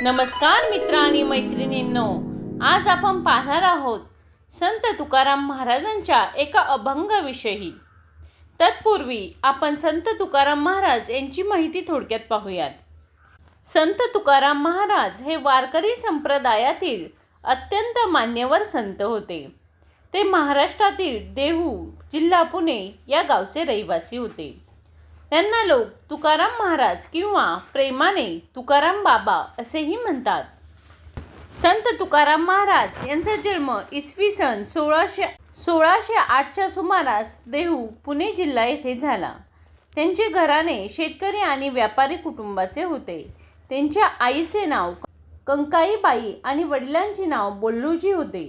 नमस्कार मित्र आणि मैत्रिणींनो. आज आपण पाहणार आहोत संत तुकाराम महाराजांच्या एका अभंगाविषयी तत्पूर्वी आपण संत तुकाराम महाराज यांची माहिती थोडक्यात पाहूयात. संत तुकाराम महाराज हे वारकरी संप्रदायातील अत्यंत मान्यवर संत होते. ते महाराष्ट्रातील देहू जिल्हा पुणे या गावचे रहिवासी होते. त्यांना लोक तुकाराम महाराज किंवा प्रेमाने तुकाराम बाबा असेही म्हणतात. संत तुकाराम महाराज यांचा जन्म इसवी सन सोळाशे सोळाशे आठच्या सुमारास देहू पुणे जिल्हा येथे झाला. त्यांचे घराणे शेतकरी आणि व्यापारी कुटुंबाचे होते. त्यांच्या आईचे नाव कंकाईबाई आणि वडिलांचे नाव बोल्लूजी होते.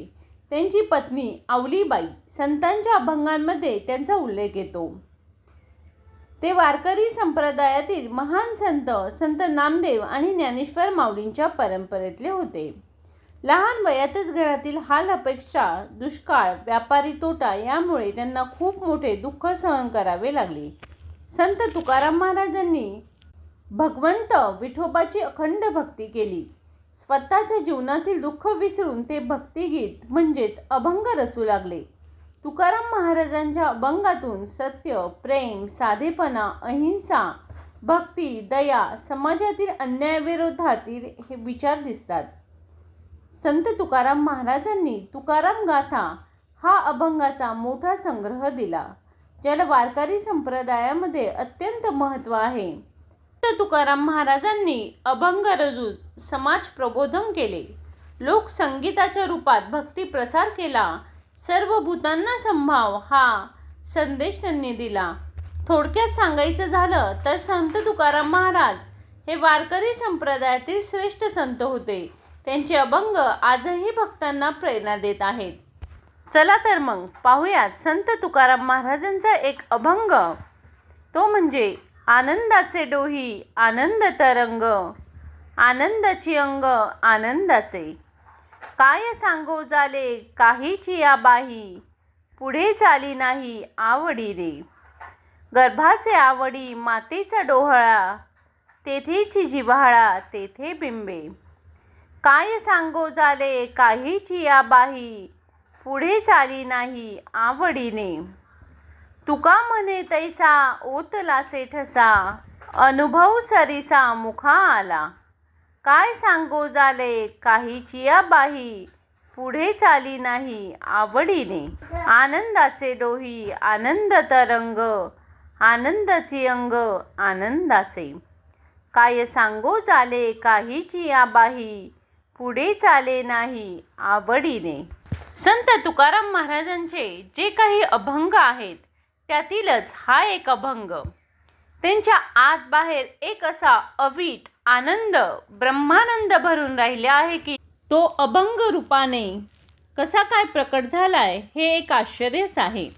त्यांची पत्नी आवलीबाई संतांच्या अभंगांमध्ये त्यांचा उल्लेख येतो. ते वारकरी संप्रदायातील महान संत संत नामदेव आणि ज्ञानेश्वर माऊलींच्या परंपरेतले होते. लहान वयातच घरातील हाल अपेक्षा दुष्काळ व्यापारी तोटा यामुळे त्यांना खूप मोठे दुःख सहन करावे लागले. संत तुकाराम महाराजांनी भगवंत विठोबाची अखंड भक्ती केली. स्वतःच्या जीवनातील दुःख विसरून ते भक्तिगीत म्हणजेच अभंग रचू लागले. तुकाराम महाराजांच्या अभंगातून सत्य प्रेम साधेपणा अहिंसा भक्ती दया समाजातील अन्यायाविरोधातील हे विचार दिसतात. संत तुकाराम महाराजांनी तुकाराम गाथा हा अभंगाचा मोठा संग्रह दिला ज्याला वारकरी संप्रदायामध्ये अत्यंत महत्त्व आहे. संत तुकाराम महाराजांनी अभंग रजूत समाज प्रबोधन केले. लोक संगीताच्या रूपात भक्ती प्रसार केला. सर्व भूतांना संभाव हा संदेश त्यांनी दिला. थोडक्यात सांगायचं झालं तर संत तुकाराम महाराज हे वारकरी संप्रदायातील श्रेष्ठ संत होते. त्यांचे अभंग आजही भक्तांना प्रेरणा देत आहेत. चला तर मग पाहूयात संत तुकाराम महाराजांचा एक अभंग. तो म्हणजे आनंदाचे डोही आनंद तरंग आनंदाची अंग आनंदाचे. काय सांगो झाले काहीची या बाही पुढे चाली नाही आवडी रे. गर्भाचे आवडी मातीचा डोहळा तेथेची जिव्हाळा तेथे बिंबे. काय सांगो झाले काहीची या बाही पुढे चाली नाही आवडीने. तुका म्हणे तैसा ओतलासे ठसा अनुभव सरीसा मुखा आला. काय सांगो झाले काहीची या बाही पुढे चाली नाही आवडीने. आनंदाचे डोही आनंद तरंग आनंदाची अंग आनंदाचे. काय सांगो झाले काहीची या बाही पुढे चाले नाही आवडीने. संत तुकाराम महाराजांचे जे काही अभंग आहेत त्यातीलच हा एक अभंग. त्यांच्या आत बाहेर एक असा अवीट आनंद ब्रह्मानंद भरून राहिले आहे की तो अभंग रूपाने कसा काय प्रकट झालाय हे एक आश्चर्यच आहे.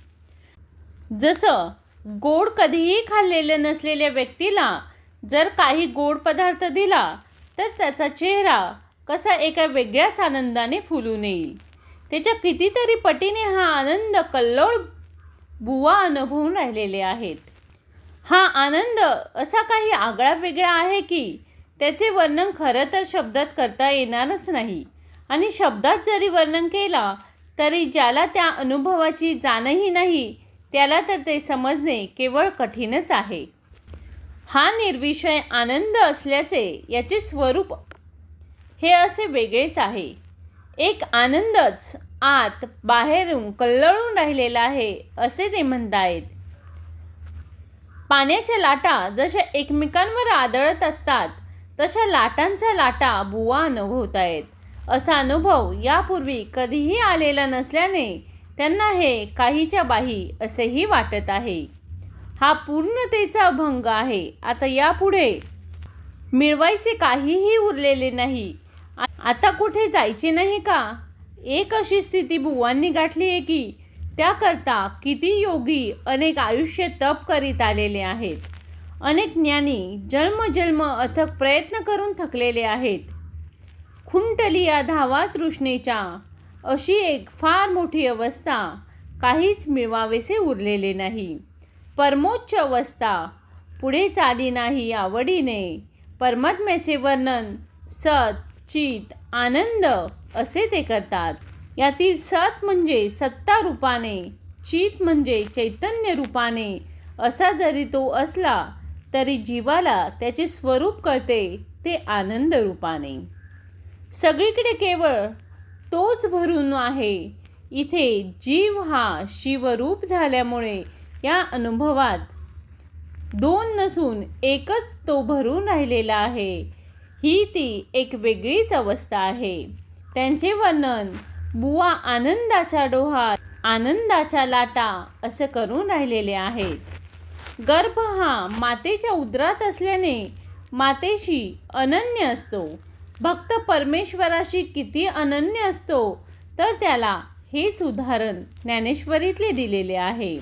जसं गोड कधीही खाल्लेलं नसलेल्या व्यक्तीला जर काही गोड पदार्थ दिला तर त्याचा चेहरा कसा एका वेगळ्याच आनंदाने फुलून येईल. त्याच्या कितीतरी पटीने हा आनंद कल्लोळ बुवा अनुभवून राहिलेले आहेत. हा आनंद असा काही आगळा वेगळा आहे की त्याचे वर्णन खरं तर शब्दात करता येणारच नाही. आणि शब्दात जरी वर्णन केला तरी ज्याला त्या अनुभवाची जाणही नाही त्याला तर ते समजणे केवळ कठीणच आहे. हा निर्विषय आनंद असल्याचे याचे स्वरूप हे असे वेगळेच आहे. एक आनंदच आत बाहेरून कल्लळून राहिलेला आहे असे ते म्हणतायत. पाण्याच्या लाटा जशा एकमेकांवर आदळत असतात तशा लाटांच्या लाटा बुवा अनुभवत आहेत असा अनुभव यापूर्वी कधीही आलेला नसल्याने त्यांना हे काहीच्या बाही असेही वाटत आहे. हा पूर्णतेचा भंग आहे. आता यापुढे मिळवायचे काहीही उरलेले नाही. आता कुठे जायचे नाही का? एक अशी स्थिती बुवांनी गाठली आहे की त्याकरता किती योगी अनेक आयुष्य तप करीत आलेले आहेत. अनेक ज्ञानी जन्मजन्म अथक प्रयत्न करून थकलेले आहेत. खुंटली या धावा तृष्णेच्या अशी एक फार मोठी अवस्था काहीच मिळवावेसे उरलेले नाही. परमोच्च अवस्था पुढे चाली नाही आवडीने. परमात्म्याचे वर्णन सत चित आनंद असे ते करतात. यातील सत म्हणजे सत्ता रूपाने चित म्हणजे चैतन्य रूपाने असा जरी तो असला तरी जीवाला त्याचे स्वरूप कळते ते आनंद रूपाने. सगळीकडे केवळ तोच भरून आहे. इथे जीव हा शिवरूप झाल्यामुळे या अनुभवात दोन नसून एकच तो भरून राहिलेला आहे. ही ती एक वेगळीच अवस्था आहे. त्यांचे वर्णन बुवा आनंदाच्या डोहात आनंदाच्या लाटा असं करून राहिलेले आहेत. गर्भ हा मातेच्या उदरात असल्याने मातेशी अनन्य असतो. भक्त परमेश्वराशी किती अनन्य असतो तर त्याला हेच उदाहरण ज्ञानेश्वरीतले दिलेले आहे.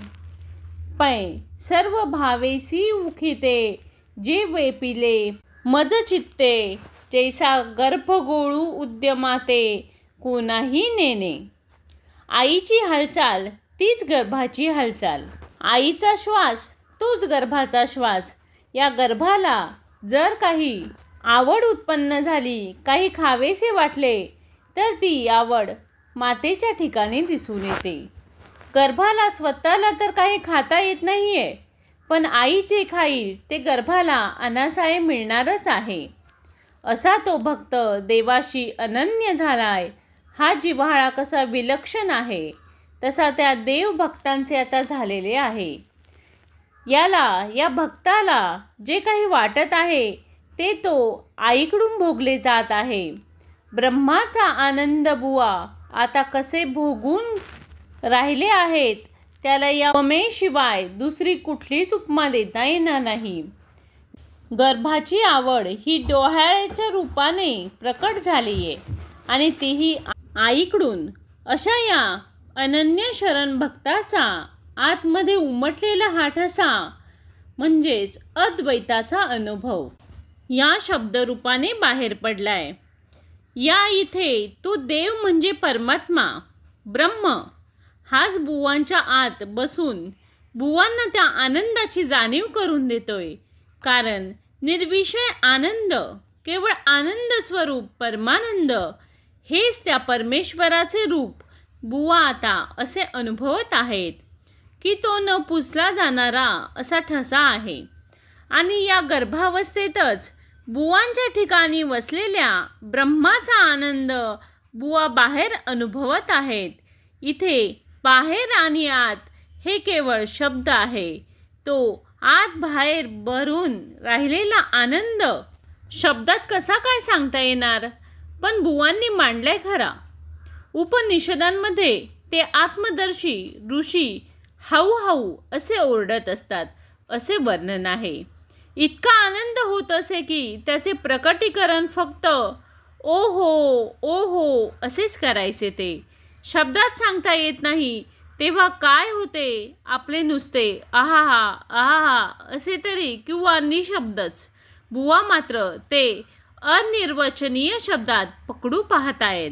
पै सर्व भावेसी उखिते जे वेपिले मज चित्ते जैसा गर्भगोळू उद्यमाते कोणाही नेणे. आईची हालचाल तीच गर्भाची हालचाल. आईचा श्वास तोच गर्भाचा श्वास. या गर्भाला जर काही आवड उत्पन्न झाली काही खावेसे वाटले तर ती आवड मातेच्या ठिकाणी दिसून येते. गर्भाला स्वतःला तर काही खाता येत नाही आहे पण आई जे खाईल ते गर्भाला अनासाय मिळणारच आहे. असा तो भक्त देवाशी अनन्य झालाय. हा जिव्हाळा कसा विलक्षण आहे तसा त्या देवभक्तांचे आता झालेले आहे. याला या भक्ताला जे काही वाटत आहे ते तो आईकडून भोगले जात आहे. ब्रह्माचा आनंद बुवा आता कसे भोगून राहिले आहेत त्याला या शिवाय दुसरी कुठलीच उपमा देता येणार नाही. गर्भाची आवड ही डोहाळ्याच्या रूपाने प्रकट झाली आहे आणि तीही आईकडून. अशा या अनन्य शरण भक्ताचा आतमध्ये उमटलेला हा ठसा म्हणजेच अद्वैताचा अनुभव. या शब्दरूपाने बाहेर पडलाय. या इथे तो देव म्हणजे परमात्मा ब्रह्म. हाच बुवांच्या आत बसून बुवांना त्या आनंदाची जाणीव करून देतोय. कारण निर्विषय आनंद केवळ आनंद स्वरूप परमानंद हेच त्या परमेश्वराचे रूप बुवा आता असे अनुभवत आहेत. की तो न पुसला जाणारा असा ठसा आहे. आणि या गर्भावस्थेतच बुवांच्या ठिकाणी वसलेल्या ब्रह्माचा आनंद बुवा बाहेर अनुभवत आहेत. इथे बाहेर आणि आत हे केवळ शब्द आहे. तो आत बाहेर भरून राहिलेला आनंद शब्दात कसा काय सांगता येणार? पण बुवांनी मांडलाय खरा. उपनिषदांमध्ये ते आत्मदर्शी ऋषी हाऊ हाऊ असे ओरडत असतात असे वर्णन आहे. इतका आनंद होत असे की त्याचे प्रकटीकरण फक्त ओ हो ओ हो असेच करायचे ते. शब्दात सांगता येत नाही तेव्हा काय होते? आपले नुसते आहा आहा असे तरी किंवा निशब्दच. बुवा मात्र ते अनिर्वचनीय शब्दात पकडू पाहत आहेत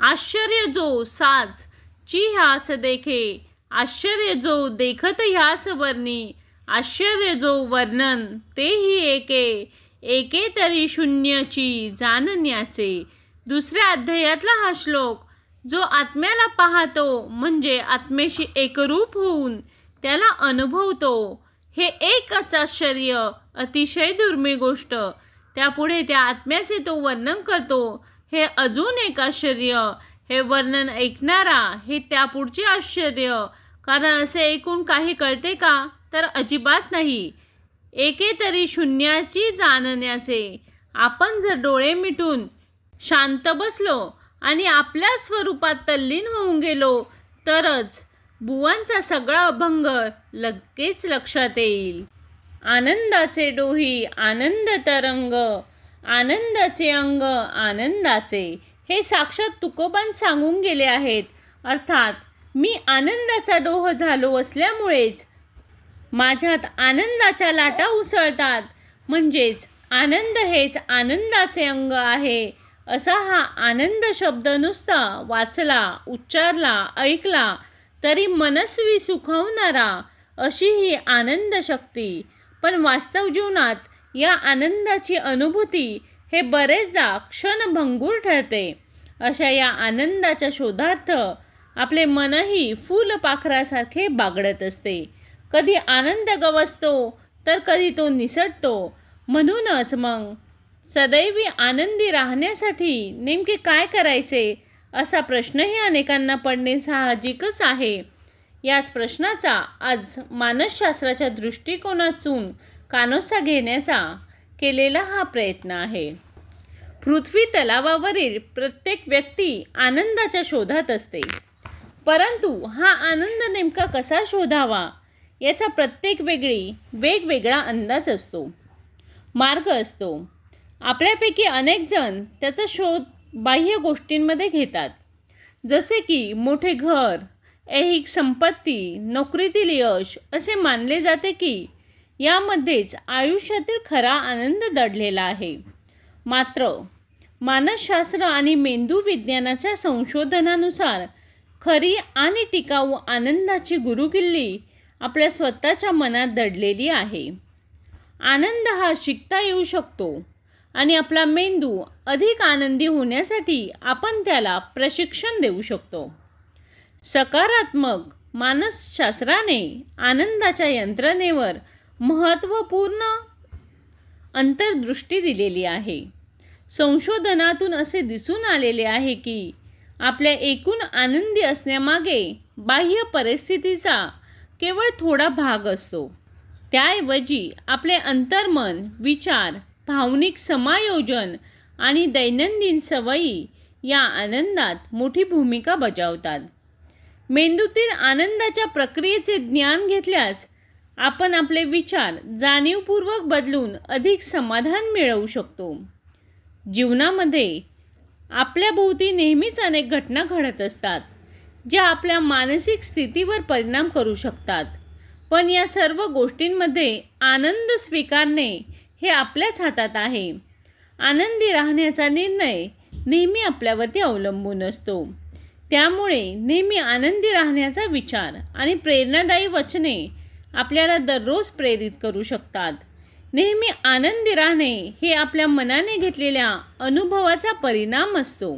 आश्चर्य जो साच ची ह्यास देखे आश्चर्य जो देखत ह्यास वर्णी आश्चर्य जो वर्णन तेही एके एके तरी शून्यची जाणण्याचे. दुसऱ्या अध्यायातला हा श्लोक जो आत्म्याला पाहतो म्हणजे आत्मेशी एकरूप होऊन त्याला अनुभवतो हे एकच आश्चर्य अतिशय दुर्मिळ गोष्ट. त्यापुढे त्या आत्म्याचे तो वर्णन करतो हे अजून एक आश्चर्य हे वर्णन ऐकणारा हे त्यापुढचे आश्चर्य. कारण असे ऐकून काही कळते का? तर अजिबात नाही. एके तरी शून्याची जाणण्याचे. आपण जर डोळे मिटून शांत बसलो आणि आपल्या स्वरूपात तल्लीन होऊन गेलो तरच बुवांचा सगळा अभंग लगेच लक्षात येईल. आनंदाचे डोही आनंद तरंग आनंदाचे अंग आनंदाचे. हे साक्षात तुकोबान सांगून गेले आहेत. अर्थात मी आनंदाचा डोह झालो असल्यामुळेच माझ्यात आनंदाच्या लाटा उसळतात. म्हणजेच आनंद हेच आनंदाचे अंग आहे असा हा आनंद शब्द नुसता वाचला उच्चारला ऐकला तरी मनस्वी सुखावणारा अशी ही आनंद शक्ती पण वास्तव जीवनात या आनंदाची अनुभूती हे बरेचदा क्षणभंगूर ठरते. अशा या आनंदाच्या शोधार्थ आपले मनही फुलपाखरासारखे बागडत असते. कधी आनंद गवसतो तर कधी तो निसटतो. म्हणूनच मग सदैवी आनंदी राहण्यासाठी नेमके काय करायचे असा प्रश्नही अनेकांना पडणे साहजिकच आहे. याच प्रश्नाचा आज मानसशास्त्राच्या दृष्टिकोनातून कानोसा घेण्याचा केलेला हा प्रयत्न आहे. पृथ्वी तलावावरील प्रत्येक व्यक्ती आनंदाच्या शोधात असते. परंतु हा आनंद नेमका कसा शोधावा याचा प्रत्येक वेगळी वेगवेगळा अंदाज असतो. मार्ग असतो. आपल्यापैकी अनेक जण त्याचा शोध बाह्य गोष्टींमध्ये घेतात. जसे की मोठे घर ऐहिक संपत्ती नोकरीतील यश असे मानले जाते की यामध्येच आयुष्यातील खरा आनंद दडलेला आहे. मात्र मानसशास्त्र आणि मेंदू विज्ञानाच्या संशोधनानुसार खरी आणि टिकाऊ आनंदाची गुरुकिल्ली आपल्या स्वतःच्या मनात दडलेली आहे. आनंद हा शिकता येऊ शकतो आणि आपला मेंदू अधिक आनंदी होण्यासाठी आपण त्याला प्रशिक्षण देऊ शकतो. सकारात्मक मानसशास्त्राने आनंदाच्या यंत्रणेवर महत्त्वपूर्ण अंतर्दृष्टी दिलेली आहे. संशोधनातून असे दिसून आलेले आहे की आपल्या एकूण आनंदी असण्यामागे बाह्य परिस्थितीचा केवळ थोडा भाग असतो. त्याऐवजी आपले अंतर्मन विचार भावनिक समायोजन आणि दैनंदिन सवयी या आनंदात मोठी भूमिका बजावतात. मेंदूतील आनंदाच्या प्रक्रियेचे ज्ञान घेतल्यास आपण आपले विचार जाणीवपूर्वक बदलून अधिक समाधान मिळवू शकतो. जीवनामध्ये आपल्याभोवती नेहमीच अनेक घटना घडत असतात ज्या आपल्या मानसिक स्थितीवर परिणाम करू शकतात. पण या सर्व गोष्टींमध्ये आनंद स्वीकारणे हे आपल्याच हातात आहे. आनंदी राहण्याचा निर्णय नेहमी आपल्यावरती अवलंबून असतो. त्यामुळे नेहमी आनंदी राहण्याचा विचार आणि प्रेरणादायी वचने आपल्याला दररोज प्रेरित करू शकतात. नेहमी आनंदी राहणे हे आपल्या मनाने घेतलेल्या अनुभवाचा परिणाम असतो.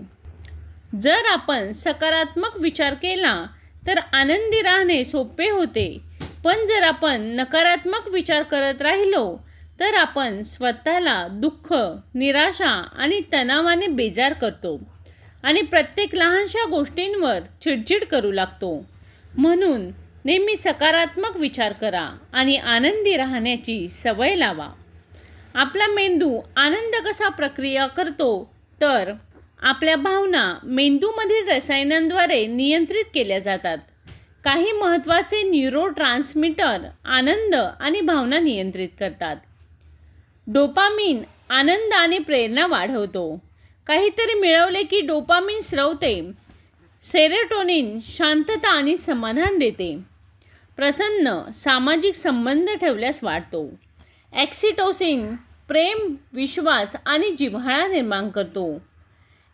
जर आपण सकारात्मक विचार केला तर आनंदी राहणे सोपे होते. पण जर आपण नकारात्मक विचार करत राहिलो तर आपण स्वतःला दुःख निराशा आणि तणावाने बेजार करतो आणि प्रत्येक लहानशा गोष्टींवर चिडचिड करू लागतो. म्हणून नेहमी सकारात्मक विचार करा आणि आनंदी राहण्याची सवय लावा. आपला मेंदू आनंद कसा प्रक्रिया करतो तर आपल्या भावना मेंदूमधील रसायनांद्वारे नियंत्रित केल्या जातात. काही महत्त्वाचे न्यूरो ट्रान्समीटर आनंद आणि भावना नियंत्रित करतात. डोपामिन आनंद आणि प्रेरणा वाढवतो. काहीतरी मिळवले की डोपामिन स्रवते सेरेटोनिन शांतता आणि समाधान देते. प्रसन्न सामाजिक संबंध ठेवल्यास वाढतो. ॲक्सिटोसिन प्रेम विश्वास आणि जिव्हाळा निर्माण करतो.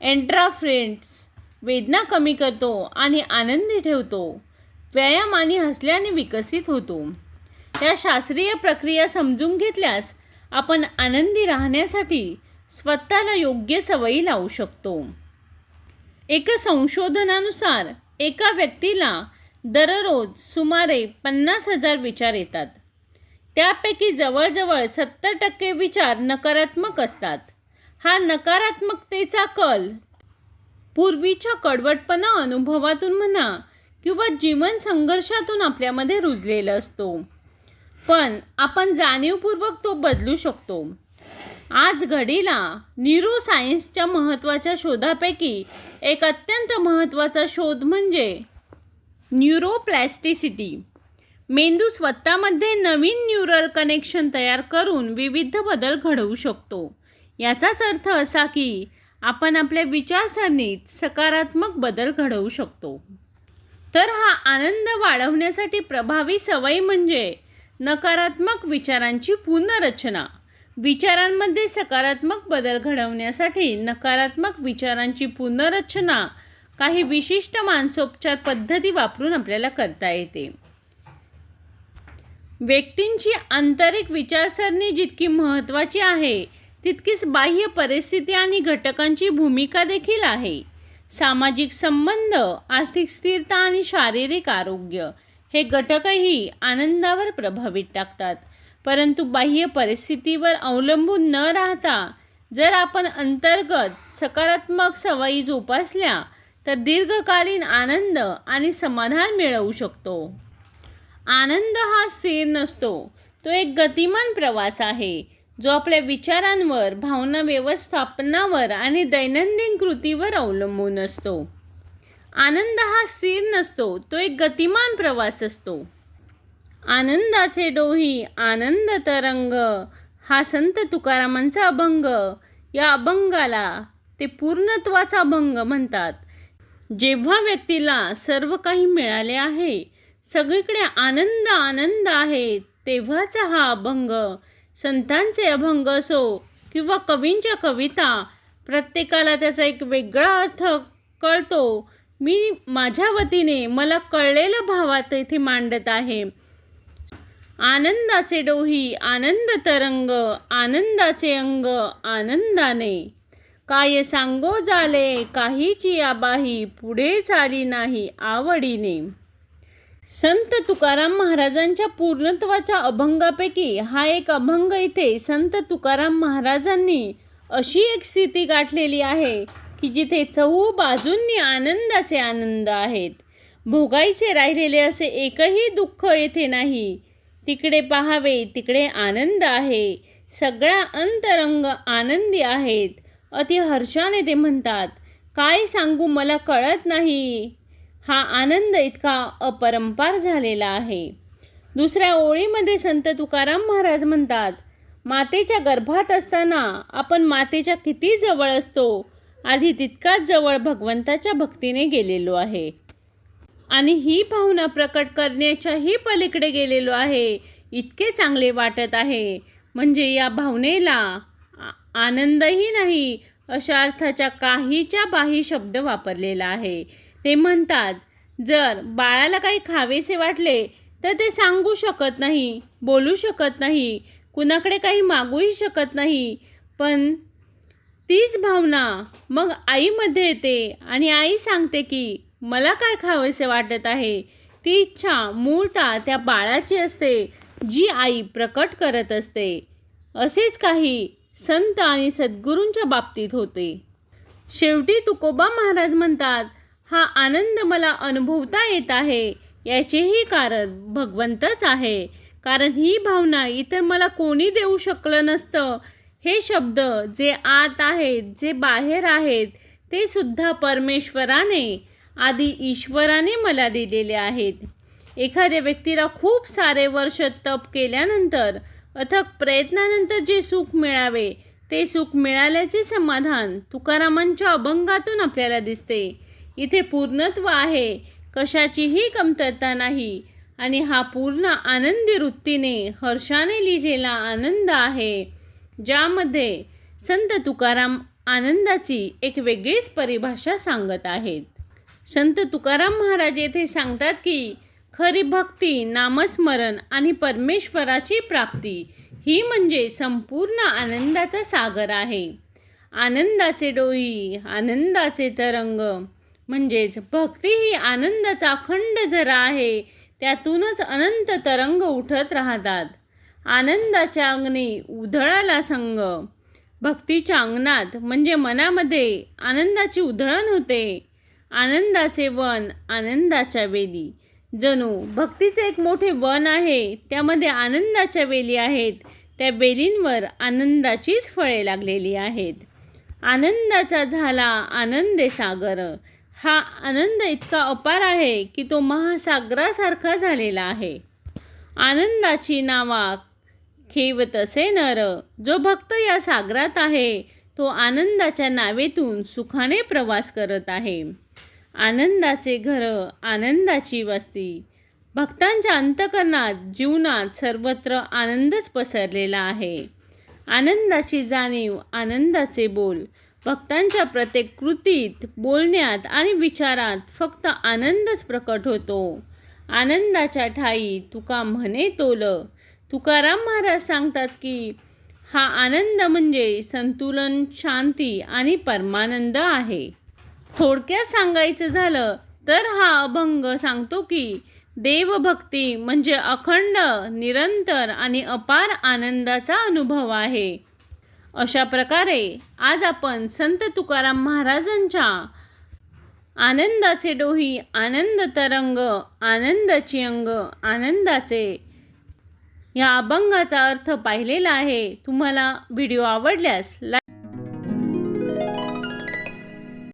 एन्ट्राफ्रेंड्स वेदना कमी करतो आणि आनंदी ठेवतो. व्यायाम आणि हसल्याने विकसित होतो. या शास्त्रीय प्रक्रिया समजून घेतल्यास आपण आनंदी राहण्यासाठी स्वतःला योग्य सवयी लावू शकतो. एका संशोधनानुसार एका व्यक्तीला दररोज सुमारे पन्नास हजार विचार येतात. त्यापैकी जवळजवळ सत्तर टक्के विचार नकारात्मक असतात. हा नकारात्मकतेचा कल पूर्वीच्या कडवटपणा अनुभवातून म्हणा किंवा जीवन संघर्षातून आपल्यामध्ये रुजलेला असतो. पण आपण जाणीवपूर्वक तो बदलू शकतो. आज घडीला न्यूरोसायन्सच्या महत्त्वाच्या शोधापैकी एक अत्यंत महत्त्वाचा शोध म्हणजे न्यूरोप्लॅस्टिसिटी. मेंदू स्वतःमध्ये नवीन न्यूरल कनेक्शन तयार करून विविध बदल घडवू शकतो. याचाच अर्थ असा की आपण आपल्या विचारसरणीत सकारात्मक बदल घडवू शकतो. तर हा आनंद वाढवण्यासाठी प्रभावी सवय म्हणजे नकारात्मक विचारांची पुनर्रचना. विचारांमध्ये सकारात्मक बदल घडवण्यासाठी नकारात्मक विचारांची पुनर्रचना काही विशिष्ट मानसोपचार पद्धती वापरून आपल्याला करता येते. व्यक्तींची आंतरिक विचारसरणी जितकी महत्त्वाची आहे तितकीच बाह्य परिस्थिती आणि घटकांची भूमिका देखील आहे. सामाजिक संबंध आर्थिक स्थिरता आणि शारीरिक आरोग्य हे घटकही आनंदावर प्रभावित टाकतात. परंतु बाह्य परिस्थितीवर अवलंबून न राहता जर आपण अंतर्गत सकारात्मक सवयी जोपासल्या तर दीर्घकालीन आनंद आणि समाधान मिळवू शकतो. आनंद हा स्थिर नसतो. तो एक गतिमान प्रवास आहे जो आपल्या विचारांवर भावना व्यवस्थापनावर आणि दैनंदिन कृतीवर अवलंबून असतो. आनंद हा स्थिर नसतो तो एक गतिमान प्रवास असतो. आनंदाचे डोही आनंद तरंग हा संत तुकारामांचा अभंग या अभंगाला ते पूर्णत्वाचा अभंग म्हणतात. जेव्हा व्यक्तीला सर्व काही मिळाले आहे सगळीकडे आनंद आनंद आहे तेव्हाचा हा अभंग संतांचे अभंग असो किंवा कवींच्या कविता प्रत्येकाला त्याचा एक वेगळा अर्थ कळतो. मी माझ्या वतीने मला कळलेलं भावात इथे मांडत आहे. आनंदाचे डोही आनंद तरंग आनंदाचे अंग आनंदाने. काय सांगो झाले काहीची आबाही पुढे चाली नाही आवडीने. संत तुकाराम महाराजांच्या पूर्णत्वाच्या अभंगापैकी हा एक अभंग इथे संत तुकाराम महाराजांनी अशी एक स्थिती गाठलेली आहे की जिथे चहू बाजूंनी आनंदाचे आनंद आहेत. भोगायचे राहिलेले असे एकही दुःख येथे नाही. तिकडे पाहावे तिकडे आनंद आहे. सगळा अंतरंग आनंदी आहेत. अति हर्षाने ते म्हणतात काय सांगू मला कळत नाही. हा आनंद इतका अपरंपार झालेला आहे. दुसऱ्या ओळीमध्ये संत तुकाराम महाराज म्हणतात मातेच्या गर्भात असताना आपण मातेच्या किती जवळ असतो. आधी तितकाच जवळ भगवंताच्या भक्तीने गेलेलो आहे. आणि ही भावना प्रकट करण्याच्याही पलीकडे गेलेलो आहे. इतके चांगले वाटत आहे. म्हणजे या भावनेला आनंदही नाही अशा अर्थाच्या काहीच्या बाही शब्द वापरलेला आहे. ते म्हणतात जर बाळाला काही खावेसे वाटले तर ते सांगू शकत नाही बोलू शकत नाही कुणाकडे काही मागूही शकत नाही. पण तीच भावना मग आईमध्ये येते आणि आई सांगते की मला काय खावेसे वाटत आहे? ती इच्छा मूळतः त्या बाळाची असते जी आई प्रकट करत असते. असेच काही संत आणि सद्गुरूंच्या बाबतीत होते. शेवटी तुकोबा महाराज म्हणतात हा आनंद मला अनुभवता येत आहे याचेही कारण भगवंतच आहे. कारण ही भावना इतर मला कोणी देऊ शकलं नसतं. हे शब्द जे आत आहेत जे बाहेर आहेत ते सुद्धा परमेश्वराने आधी ईश्वराने मला दिलेले आहेत. एखाद्या व्यक्तीला खूप सारे वर्ष तप केल्यानंतर अथक प्रयत्नानंतर जे सुख मिळावे ते सुख मिळाल्याचे समाधान तुकारामांच्या अभंगातून आपल्याला दिसते. इथे पूर्णत्व आहे. कशाचीही कमतरता नाही. आणि हा पूर्ण आनंदी वृत्तीने हर्षाने लिहिलेला आनंद आहे. ज्यामध्ये संत तुकाराम आनंदाची एक वेगळीच परिभाषा सांगत आहेत. संत तुकाराम महाराज येथे सांगतात की खरी भक्ती नामस्मरण आणि परमेश्वराची प्राप्ती ही म्हणजे संपूर्ण आनंदाचा सागर आहे. आनंदाचे डोई आनंदाचे तरंग म्हणजेच भक्ती ही आनंदाचा अखंड झरा आहे त्यातूनच अनंत तरंग उठत राहतात. आनंदाच्या अंगणी उधळाला संग भक्तीच्या अंगणात म्हणजे मनामध्ये आनंदाची उधळण होते. आनंदाचे वन आनंदाच्या वेदी. जणू भक्तीचे एक मोठे वन आहे. त्यामध्ये आनंदाच्या वेली आहेत. त्या वेलींवर आनंदाचीच फळे लागलेली आहेत. आनंदाचा झाला आनंदे सागर. हा आनंद इतका अपार आहे की तो महासागरासारखा झालेला आहे. आनंदाची नावा खेवतसे नर. जो भक्त या सागरात आहे तो आनंदाच्या नावेतून सुखाने प्रवास करत आहे. आनंदाचे घर आनंदाची वस्ती. भक्तांच्या अंतकरणात जीवनात सर्वत्र आनंदच पसरलेला आहे. आनंदाची जाणीव आनंदाचे बोल. भक्तांच्या प्रत्येक कृतीत बोलण्यात आणि विचारात फक्त आनंदच प्रकट होतो. आनंदाच्या ठाई तुका म्हणे तोल. तुकाराम महाराज सांगतात की हा आनंद म्हणजे संतुलन शांती आणि परमानंद आहे. थोडक्यात सांगायचं झालं तर हा अभंग सांगतो की देवभक्ती म्हणजे अखंड निरंतर आणि अपार आनंदाचा अनुभव आहे. अशा प्रकारे आज आपण संत तुकाराम महाराजांच्या आनंदाचे डोही आनंद तरंग आनंदाची अंग आनंदाचे या अभंगाचा अर्थ पाहिलेला आहे. तुम्हाला व्हिडिओ आवडल्यास लाईक